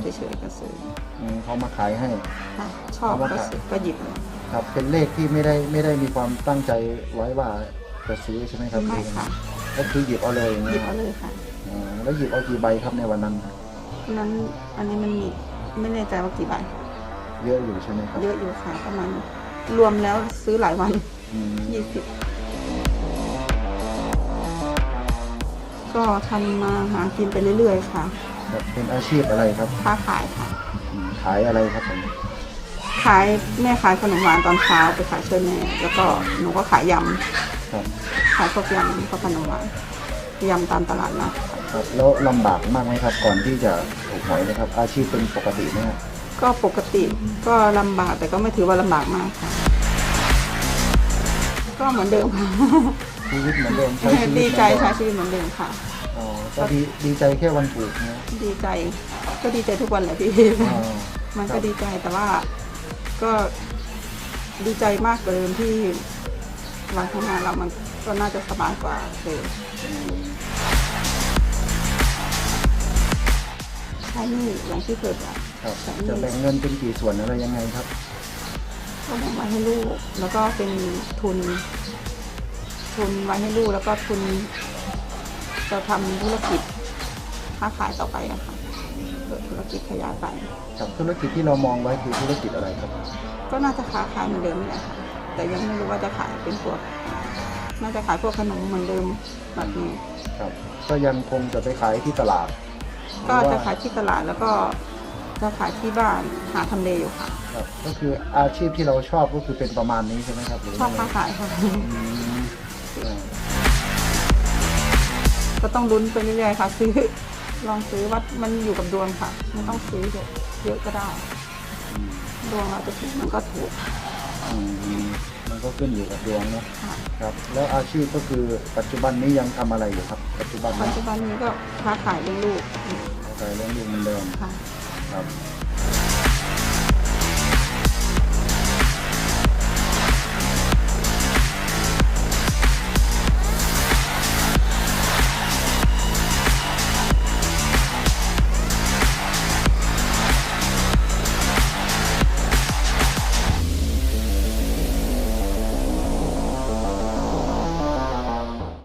เฉยๆก็ซื้ออืมเขามาขายให้ ค่ะชอบเอามาก็ขายซื้อก็หยิบเลยครับ เป็นเลขที่ไม่ได้ไม่ได้มีความตั้งใจไว้ว่าจะซื้อใช่ไหมครับไม่ค่ะก็คือหยิบเอาเลยอย่างหเงี้ยิยบเอาเลยค่ะอ๋อแล้วหยิบเอากี่ใบครับในวันนั้นนั้นอันนี้มันมีไม่แน่ใจว่ากี่ใบเยอะอยู่ใช่ไหมครับเยอะอยู่ค่ะประมาณรวมแล้วซื้อหลายวันอืมยี่สิบก็ทำมาหากินไปเรื่อยๆค่ะ ครับเป็นอาชีพอะไรครับค้าขายค่ะอืมขายอะไรครับผมขายแม่ขายขนมหวานตอนเช้าไปขายช่วยแม่แล้วก็หนูก็ขายยครับำขายพวกยำพวกขนมหวานยำตามตลาดนัดค่ะครับแล้วลำบากมากไหมครับ ก่อนที่จะถูกหวยนะครับ อาชีพเป็นปกติไหมครับก็ปกติก็ลำบากแต่ก็ไม่ถือว่าลำบากมากค่ะ ก็เหมือนเดิมค่ะ ชีวิตเหมือนเดิมใช้ชีวิตดีใจเหมือนเดิมใช้ชีวิตเหมือนเดิมค่ะ อ๋อก็ดีดีใจแค่วันถูกนะดีใจ ก็ดีใจทุกวันแหละพี่อ๋อมันครัก็บดีใจแต่ว่า ก็ดีใจมากกว่าเดิมที่วันข้างหน้าเรามันก็น่าจะสบายกว่าเดิมอืมใช้หนี่อย่างที่เคยบอกครับใช้หจะนี่แบ่งเงินเป็นกี่ส่วนอะไรยังไงครับ ก็แบ่งไว้ให้ลูก แล้วก็เป็นทุน ทุนไว้ให้ลูกแล้วก็ทุน จะทำธุรกิจค้าขายต่อไปอะค่ะเปิดธุรกิจขยายไป กับธุรกิจที่เรามองไว้คือธุรกิจอะไรครับ ก็น่าจะค้าขายเหมือนเดิมนี่แหละค่ะแต่ยังไม่รู้ว่าจะขายเป็นพวกน่าจะขายพวกขนมเหมือนเดิมแบบนี้ ครับ ก็ยังคงจะไปขายที่ตลาดก็หรือจะว่าขายที่ตลาดแล้วก็จะขายที่บ้านหาทำเลอยู่ค่ะ ครับก็คืออาชีพที่เราชอบก็คือเป็นประมาณนี้ใช่ไหมครับหรืชอบยังไงค้าขายค่ะ อืมอ่า ก็ต้องลุ้นไปเรื่อยๆค่ะ ซื้อลองซื้อว่ามันอยู่กับดวงค่ะ ไม่ต้องซื้อเยอะเยอะก็ได้อืมดวงเราจะถูกมันก็ถูกอืมมันก็ขึ้นอยู่กับดวงเนอะค่ะครับ แล้วอาชีพก็คือปัจจุบันนี้ยังทำอะไรอยู่ครับ ปัจจุบันปันี้จจุบันนี้ก็ค้าขายเลี้ยงลูกขายเลี้ยงดูเหมือนเดิมค่ะ ครับ